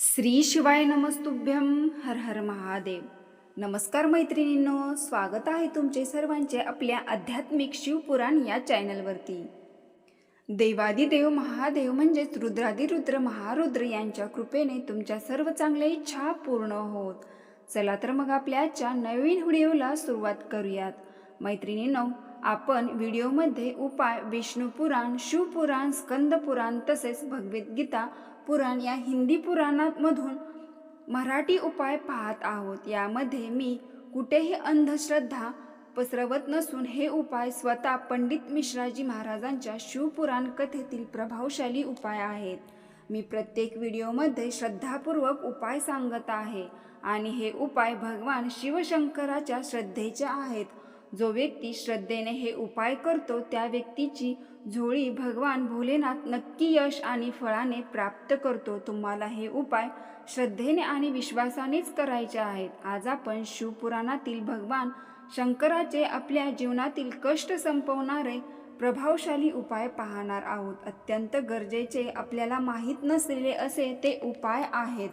श्री शिवाय नमस्तुभ्यम हर हर महादेव. नमस्कार मैत्रिणींनो स्वागत आहे तुमचे सर्वांचे आपल्या आध्यात्मिक शिवपुराण या चॅनलवरती. देवादिदेव महादेव म्हणजेच रुद्रादिरुद्र महारुद्र यांच्या कृपेने तुमच्या सर्व चांगल्या इच्छा पूर्ण होत. चला तर मग आपल्या आजच्या नवीन व्हिडिओला सुरुवात करूयात. मैत्रिणींनो आपण व्हिडिओमध्ये उपाय विष्णू पुराण शिवपुराण स्कंद पुराण तसेच भगवद्गीता पुराण या हिंदी पुराणांमधून मराठी उपाय पाहत आहोत. यामध्ये मी कुठेही अंधश्रद्धा पसरवत नसून हे उपाय स्वतः पंडित मिश्राजी महाराजांच्या शिवपुराण कथेतील प्रभावशाली उपाय आहेत. मी प्रत्येक व्हिडिओमध्ये श्रद्धापूर्वक उपाय सांगत आहे आणि हे उपाय भगवान शिवशंकराच्या श्रद्धेचे आहेत. जो व्यक्ती श्रद्धेने हे उपाय करतो त्या व्यक्तीची झोळी भगवान भोलेनाथ नक्की यश आणि फळाने प्राप्त करतो. तुम्हाला हे उपाय श्रद्धेने आणि विश्वासानेच करायचे आहेत. आज आपण शिवपुराणातील भगवान शंकराचे आपल्या जीवनातील कष्ट संपवणारे प्रभावशाली उपाय पाहणार आहोत. अत्यंत गरजेचे आपल्याला माहीत नसलेले असे ते उपाय आहेत.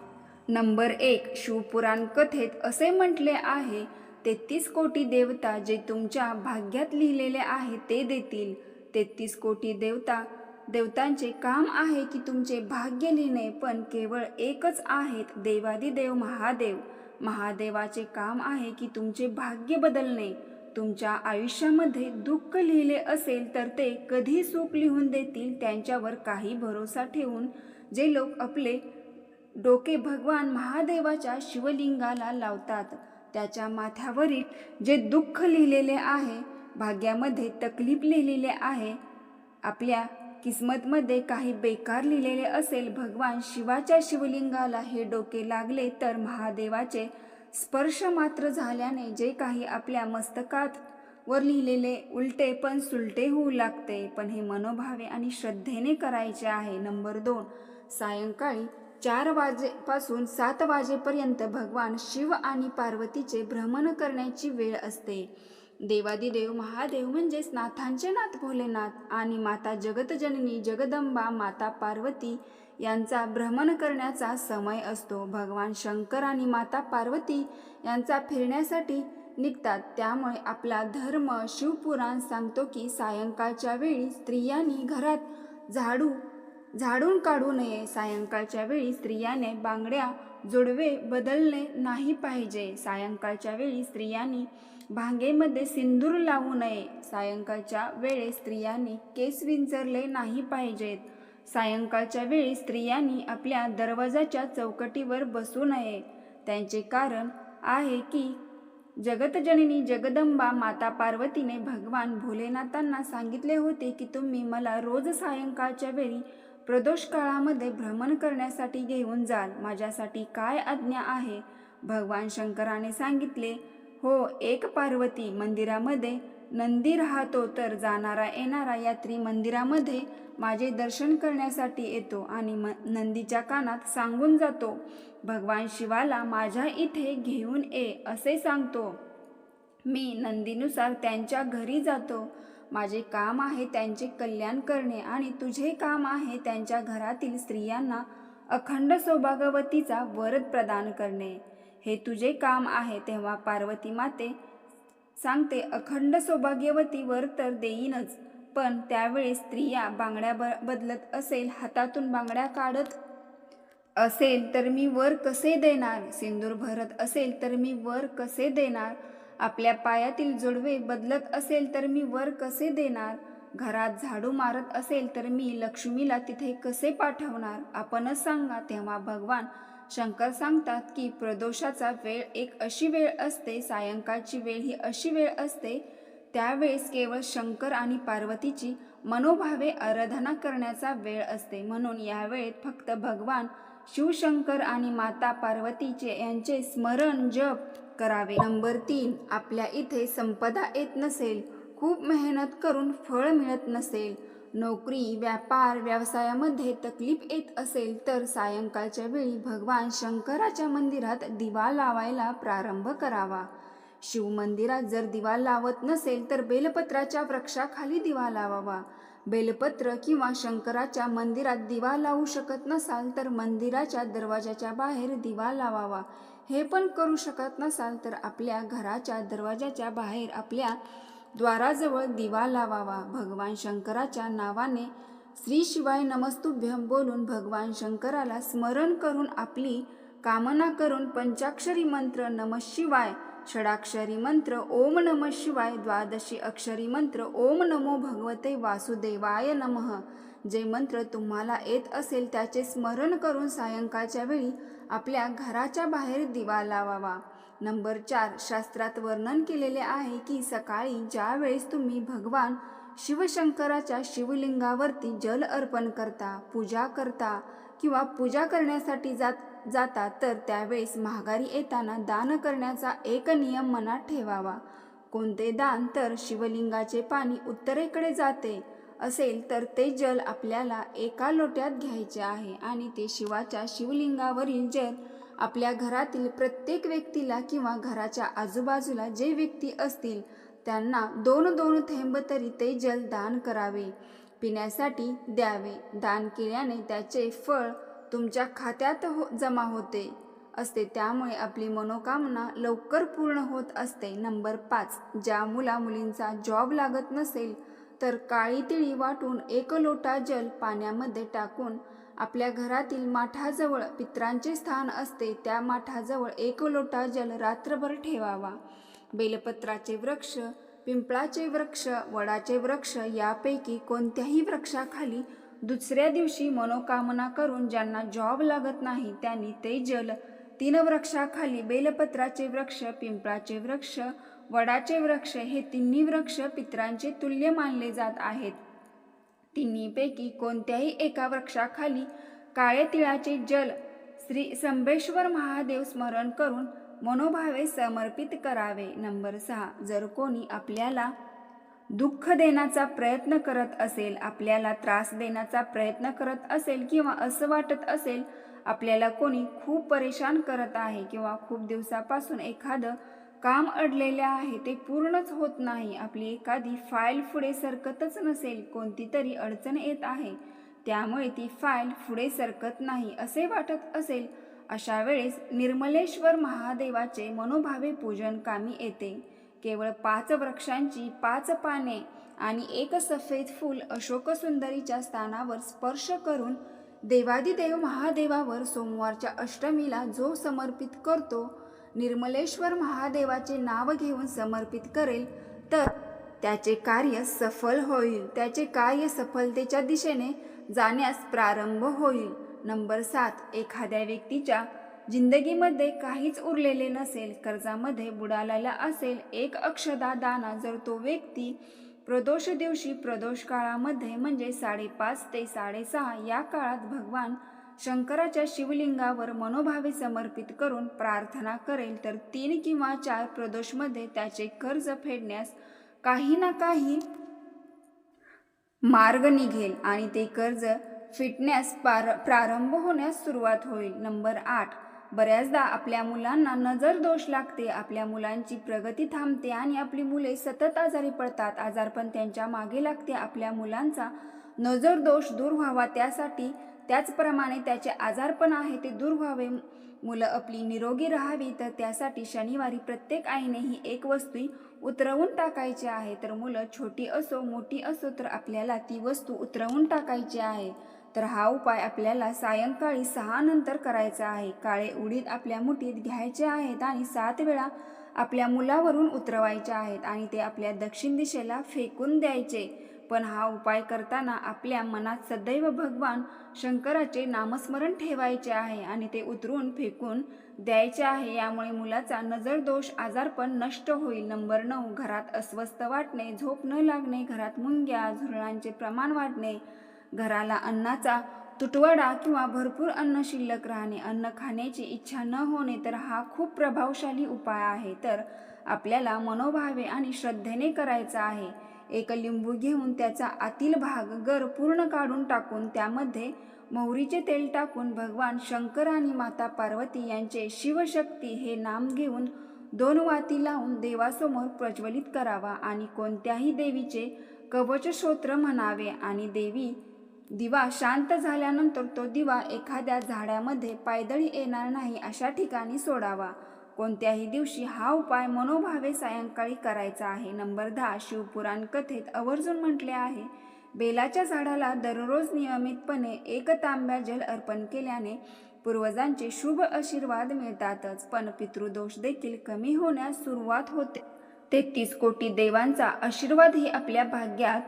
नंबर एक शिवपुराण कथेत असे म्हटले आहे तेहतीस कोटी देवता जे तुमच्या भाग्यात लिहिलेले आहे ते देतील. तेहतीस कोटी देवता देवतांचे काम आहे की तुमचे भाग्य लिहिणे पण केवळ एकच आहेत देवादिदेव महादेव. महादेवाचे काम आहे की तुमचे भाग्य बदलणे. तुमच्या आयुष्यामध्ये दुःख लिहिले असेल तर ते कधी सुख लिहून देतील त्यांच्यावर काही भरोसा ठेवून. जे लोक आपले डोके भगवान महादेवाच्या शिवलिंगाला लावतात त्याच्या माथ्यावरील जे दुःख लिहिलेले आहे भाग्यामध्ये तकलीफ लिहिलेले आहे आपल्या किस्मतमध्ये काही बेकार लिहिलेले असेल भगवान शिवाच्या शिवलिंगाला हे डोके लागले तर महादेवाचे स्पर्श मात्र झाल्याने जे काही आपल्या मस्तकात वर लिहिलेले उलटे पण सुलटे होऊ लागते पण हे मनोभावे आणि श्रद्धेने करायचे आहे. नंबर दोन सायंकाळी चार वाजेपासून सात वाजेपर्यंत भगवान शिव आणि पार्वतीचे भ्रमण करण्याची वेळ असते. देवादिदेव महादेव म्हणजेच नाथांचे नाथ भोलेनाथ आणि माता जगतजननी जगदंबा माता पार्वती यांचा भ्रमण करण्याचा समय असतो. भगवान शंकर आणि माता पार्वती यांचा फिरण्यासाठी निघतात. त्यामुळे आपला धर्म शिवपुराण सांगतो की सायंकाळच्या वेळी स्त्रियांनी घरात झाडू झाडून काढू नये. सायंकाळच्या वेळी स्त्रियाने बांगड्या जोडवे बदलणे नाही पाहिजे. सायंकाळच्या वेळी स्त्रियांनी भांगेमध्ये सिंदूर लावू नये. सायंकाळच्या वेळी स्त्रियांनी केस विंचरले नाही पाहिजेत. सायंकाळच्या वेळी स्त्रियांनी आपल्या दरवाजाच्या चौकटीवर बसू नये. त्यांचे कारण आहे की जगतजननी जगदंबा माता पार्वतीने भगवान भोलेनाथांना सांगितले होते की तुम्ही मला रोज सायंकाळच्या वेळी प्रदोष काळामध्ये भ्रमण करण्यासाठी घेऊन जाल. माझ्यासाठी काय आज्ञा आहे? भगवान शंकराने सांगितले हो एक पार्वती मंदिरामध्ये नंदी राहतो तर जाणारा येणारा यात्री मंदिरामध्ये माझे दर्शन करण्यासाठी येतो आणि म नंदीच्या कानात सांगून जातो भगवान शिवाला माझ्या इथे घेऊन ये असे सांगतो. मी नंदीनुसार त्यांच्या घरी जातो. माझे काम आहे त्यांचे कल्याण करणे आणि तुझे काम आहे त्यांच्या घरातील स्त्रियांना अखंड सौभागवतीचा वरद प्रदान करणे. हे तुझे काम आहे तेव्हा पार्वती माते सांगते अखंड सौभाग्यवती वर तर देईनच पण त्यावेळी स्त्रिया बांगड्या ब बदलत असेल हातातून बांगड्या काढत असेल तर मी वर कसे देणार? सिंदूर भरत असेल तर मी वर कसे देणार? आपल्या पायातील जोडवे बदलत असेल तर मी वर कसे देणार? घरात झाडू मारत असेल तर मी लक्ष्मीला तिथे कसे पाठवणार? आपणच सांगा. तेव्हा भगवान शंकर सांगतात की प्रदोषाचा वेळ एक अशी वेळ असते सायंकाळची वेळ ही अशी वेळ असते त्यावेळेस केवळ शंकर आणि पार्वतीची मनोभावे आराधना करण्याचा वेळ असते. म्हणून यावेळेत फक्त भगवान शिवशंकर आणि माता पार्वतीचे यांचे स्मरण जप करावे. नंबर तीन आपल्या इथे संपदा येत नसेल खूप मेहनत करून फळ मिळत नसेल. नोकरी व्यापार व्यवसायामध्ये तकलीफ येत असेल तर सायंकाळच्या वेळी भगवान शंकराच्या मंदिरात दिवा लावायला प्रारंभ करावा. शिवमंदिरात जर दिवा लावत नसेल तर बेलपत्राच्या वृक्षाखाली दिवा लावावा. बेलपत्र किंवा शंकराच्या मंदिरात दिवा लावू शकत नसाल तर मंदिराच्या दरवाजाच्या बाहेर दिवा लावावा. हे पण करू शकत नसाल तर आपल्या घराच्या दरवाजाच्या बाहेर आपल्या द्वाराजवळ दिवा लावावा. भगवान शंकराच्या नावाने श्री शिवाय नमस्तुभ्यम बोलून भगवान शंकराला स्मरण करून आपली कामना करून पंचाक्षरी मंत्र नम शिवाय षडाक्षरी मंत्र ओम नम शिवाय द्वादशी अक्षरी मंत्र ओम नमो भगवते वासुदेवाय नमः. जे मंत्र तुम्हाला येत असेल त्याचे स्मरण करून सायंकाळच्या वेळी आपल्या घराच्या बाहेर दिवा लावावा. नंबर चार शास्त्रात वर्णन केलेले आहे की सकाळी ज्यावेळेस तुम्ही भगवान शिवशंकराच्या शिवलिंगावरती जल अर्पण करता पूजा करता किंवा पूजा करण्यासाठी जात जाता तर त्यावेळेस महागारी येताना दान करण्याचा एक नियम मनात ठेवावा. कोणते दान? तर शिवलिंगाचे पाणी उत्तरेकडे जाते. असेल तर ते जल आपल्याला एका लोट्यात घ्यायचे आहे आणि ते शिवाच्या शिवलिंगावरील जल आपल्या घरातील प्रत्येक व्यक्तीला किंवा घराच्या आजूबाजूला जे व्यक्ती असतील त्यांना दोन दोन थेंब तरी ते जल दान करावे पिण्यासाठी द्यावे. दान केल्याने त्याचे फळ तुमच्या खात्यात हो जमा होते असते. त्यामुळे आपली मनोकामना लवकर पूर्ण होत असते. नंबर पाच. ज्या मुला मुलींचा जॉब लागत नसेल तर काळी तिळी वाटून एक लोटा जल पाण्यामध्ये टाकून आपल्या घरातील माठाजवळ पित्रांचे स्थान असते त्या माठाजवळ एक लोटा जल रात्रभर ठेवावा. बेलपत्राचे वृक्ष पिंपळाचे वृक्ष वडाचे वृक्ष यापैकी कोणत्याही वृक्षाखाली दुसऱ्या दिवशी मनोकामना करून ज्यांना जॉब लागत नाही त्यांनी ते जल तीन वृक्षाखाली बेलपत्राचे वृक्ष पिंपळाचे वृक्ष वडाचे वृक्ष हे तिन्ही वृक्ष पित्रांचे तुल्य मानले जात आहेत. तिन्हीपैकी कोणत्याही एका वृक्षाखाली काळे तिळाचे जल श्री संबेश्वर महादेव स्मरण करून मनोभावे समर्पित करावे. नंबर सहा. जर कोणी आपल्याला दुःख देण्याचा प्रयत्न करत असेल आपल्याला त्रास देण्याचा प्रयत्न करत असेल किंवा असं वाटत असेल आपल्याला कोणी खूप परेशान करत आहे किंवा खूप दिवसापासून एखादं काम अडलेले आहे ते पूर्णच होत नाही. आपली एखादी फाईल पुढे सरकतच नसेल कोणती तरी अडचण येत आहे. त्यामुळे ती फाईल पुढे सरकत नाही असे वाटत असेल. अशा वेळेस निर्मलेश्वर महादेवाचे मनोभावे पूजन कामी येते. केवळ पाच वृक्षांची पाच पाने आणि एक सफेद फूल अशोक सुंदरीच्या स्थानावर स्पर्श करून देवादिदेव महादेवावर सोमवारच्या अष्टमीला जो समर्पित करतो निर्मलेश्वर महादेवाचे नाव घेऊन समर्पित करेल तर त्याचे कार्य सफल होईल. त्याचे कार्य सफलतेच्या दिशेने जाण्यास प्रारंभ होईल. नंबर सात. एखाद्या व्यक्तीच्या जिंदगीमध्ये काहीच उरलेले नसेल कर्जामध्ये बुडालेला असेल एक अक्षदा दाना जर तो व्यक्ती प्रदोष दिवशी प्रदोष काळामध्ये म्हणजे साडेपाच ते साडेसहा या काळात भगवान शंकराच्या शिवलिंगावर मनोभावे समर्पित करून प्रार्थना करेल तर तीन किंवा चार प्रदोषमध्ये त्याचे कर्ज फेडण्यास काही ना काही मार्ग निघेल आणि ते कर्ज फिटण्यास पार प्रारंभ होण्यास सुरुवात होईल. नंबर आठ. बऱ्याचदा आपल्या मुलांना नजर दोष लागते. आपल्या मुलांची प्रगती थांबते आणि आपली मुले सतत आजारी पडतात. आजारपण त्यांच्या मागे लागते. आपल्या मुलांचा नजर दोष दूर व्हावा. त्यासाठी त्याचप्रमाणे त्याचे आजारपण आहे ते दूर व्हावे. मुलं आपली निरोगी राहावी तर त्यासाठी शनिवारी प्रत्येक आईने ही एक वस्तू उतरवून टाकायची आहे. तर मुलं छोटी असो मोठी असो तर आपल्याला ती वस्तू उतरवून टाकायची आहे. तर हा उपाय आपल्याला सायंकाळी सहा नंतर करायचा आहे. काळे उडीद आपल्या मुठीत घ्यायचे आहेत आणि सात वेळा आपल्या मुलावरून उतरवायचे आहेत आणि ते आपल्या दक्षिण दिशेला फेकून द्यायचे. पण हा उपाय करताना आपल्या मनात सदैव भगवान शंकराचे नामस्मरण ठेवायचे आहे आणि ते उतरून फेकून द्यायचे आहे. यामुळे मुलाचा नजर दोष आजारपण नष्ट होईल. नंबर नऊ घरात अस्वस्थ वाटणे झोप न लागणे घरात मुंग्या झुरळांचे प्रमाण वाढणे घराला अन्नाचा तुटवडा किंवा भरपूर अन्न शिल्लक राहणे अन्न खाण्याची इच्छा न होणे तर हा खूप प्रभावशाली उपाय आहे. तर आपल्याला मनोभावे आणि श्रद्धेने करायचा आहे. एक लिंबू घेऊन त्याचा आतील भाग गर पूर्ण काढून टाकून त्यामध्ये मोहरीचे तेल टाकून भगवान शंकर आणि माता पार्वती यांचे शिवशक्ती हे नाम घेऊन दोन वाती लावून देवासमोर प्रज्वलित करावा आणि कोणत्याही देवीचे कवचश्रोत्र म्हणावे आणि देवी दिवा शांत झाल्यानंतर तो दिवा एखाद्या झाडामध्ये पायदळी येणार नाही अशा ठिकाणी सोडावा. कोणत्याही दिवशी हा उपाय मनोभावे सायंकाळी करायचा आहे. नंबर दहा शिवपुराण कथेत आवर्जून म्हटले आहे. बेलाच्या झाडाला दररोज नियमितपणे एक तांब्या जल अर्पण केल्याने पूर्वजांचे शुभ आशीर्वाद मिळतातच पण पितृदोष देखील कमी होण्यास सुरुवात होते. तेहतीस कोटी देवांचा आशीर्वादही आपल्या भाग्यात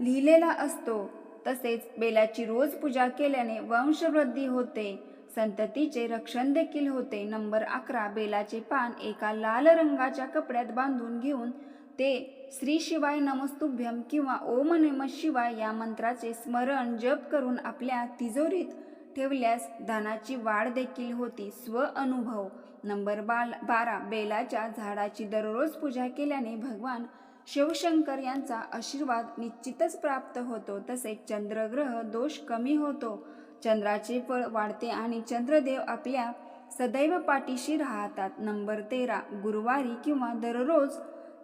लिहिलेला असतो. तसेच बेलाची रोज पूजा केल्याने वंशवृद्धी होते. संततीचे रक्षण देखील होते. नंबर अकरा बेलाचे पान एका लाल रंगाच्या कपड्यात बांधून घेऊन ते श्री शिवाय नमस्तुभ्यम किंवा ओम नम शिवाय या मंत्राचे स्मरण जप करून आपल्या तिजोरीत ठेवल्यास धनाची वाढ देखील होती. स्व अनुभव. नंबर बाल बारा बेलाच्या झाडाची दररोज पूजा केल्याने भगवान शिवशंकर यांचा आशीर्वाद निश्चितच प्राप्त होतो. तसेच चंद्रग्रह दोष कमी होतो. चंद्राचे फळ वाढते आणि चंद्रदेव आपल्या सदैव पाठीशी राहतात. नंबर तेरा. गुरुवारी किंवा दररोज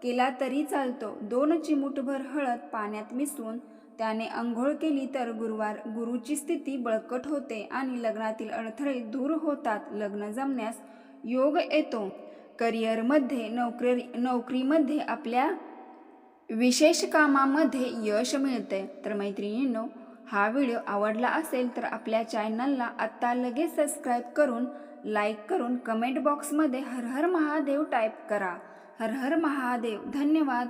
केला तरी चालतो. दोन चिमूटभर हळद पाण्यात मिसळून त्याने अंघोळ केली तर गुरुवार गुरुची स्थिती बळकट होते आणि लग्नातील अडथळे दूर होतात. लग्न जमण्यास योग येतो. करिअरमध्ये नोकरी नोकरीमध्ये आपल्या विशेष कामामध्ये यश मिळते. तर मैत्रिणींनो हा व्हिडिओ आवडला असेल तर आपल्या चॅनलला आत्ता लगेच सबस्क्राईब करून लाईक करून कमेंट बॉक्समध्ये हर हर महादेव टाईप करा. हर हर महादेव. धन्यवाद.